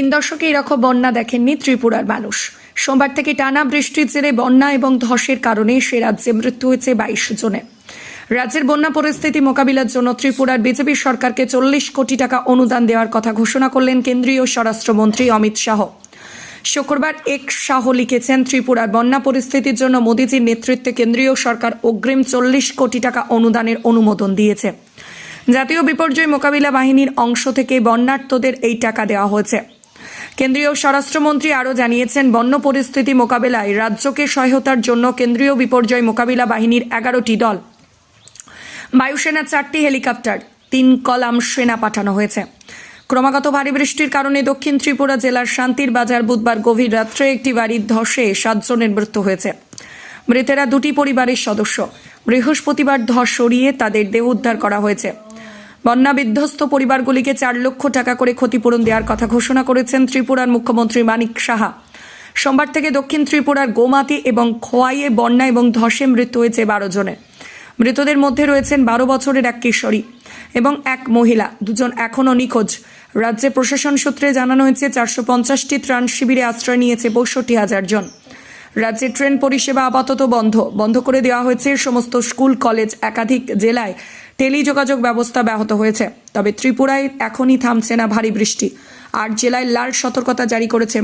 তিন দশকে এরকম বন্যা দেখেননি ত্রিপুরার মানুষ। সোমবার থেকে টানা বৃষ্টির জেরে বন্যা এবং ধসের কারণে সে রাজ্যে মৃত্যু হয়েছে বাইশ জনের রাজ্যের বন্যা পরিস্থিতি মোকাবিলার জন্য ত্রিপুরার বিজেপি সরকারকে চল্লিশ কোটি টাকা অনুদান দেওয়ার কথা ঘোষণা করলেন কেন্দ্রীয় স্বরাষ্ট্রমন্ত্রী অমিত শাহ। শুক্রবার এক শাহ লিখেছেন, ত্রিপুরার বন্যা পরিস্থিতির জন্য মোদীজির নেতৃত্বে কেন্দ্রীয় সরকার অগ্রিম চল্লিশ কোটি টাকা অনুদানের অনুমোদন দিয়েছে। জাতীয় বিপর্যয় মোকাবিলা বাহিনীর অংশ থেকে বন্যার্থদের এই টাকা দেওয়া হয়েছে। কেন্দ্রীয় স্বরাষ্ট্রমন্ত্রী আরও জানিয়েছেন, বন্য পরিস্থিতি মোকাবেলায় রাজ্যকে সহায়তার জন্য কেন্দ্রীয় বিপর্যয় মোকাবিলা বাহিনীর এগারোটি দল। বায়ুসেনার চারটি হেলিকপ্টার, তিন কলাম সেনা পাঠানো হয়েছে। ক্রমাগত ভারী বৃষ্টির কারণে দক্ষিণ ত্রিপুরা জেলার শান্তির বাজার বুধবার গভীর রাত্রে একটি বাড়ির ধসে সাতজনের মৃত্যু হয়েছে। মৃতেরা দুটি পরিবারের সদস্য। বৃহস্পতিবার ধস সরিয়ে তাদের দেহ উদ্ধার করা হয়েছে। বন্যা বিধ্বস্ত পরিবারগুলিকে চার লক্ষ টাকা করে ক্ষতিপূরণ দেওয়ার কথা ঘোষণা করেছেন ত্রিপুরার মুখ্যমন্ত্রী মানিক সাহা। সোমবার থেকে দক্ষিণ ত্রিপুরার গোমাতি এবং খোয়াইয়ে বন্যা এবং ধসে মৃত্যু হয়েছে বারো জনের। মৃতদের মধ্যে রয়েছেন বারো বছরের এক কিশোরী এবং এক মহিলা, দুজন এখনও নিখোঁজ। রাজ্যে প্রশাসন সূত্রে জানানো হয়েছে, চারশো পঞ্চাশটি ত্রাণ শিবিরে আশ্রয় নিয়েছে পঁয়ষট্টি হাজার জন। রাজ্যে ট্রেন পরিষেবা আপাতত বন্ধ। বন্ধ করে দেওয়া হয়েছে সমস্ত স্কুল, কলেজ, একাধিক জেলায় টেলিযোগাযোগ ব্যবস্থা ব্যাহত হয়েছে। তবে ত্রিপুরায় এখনই থামছে না ভারী বৃষ্টি। আর জেলায় লাল সতর্কতা জারি করেছে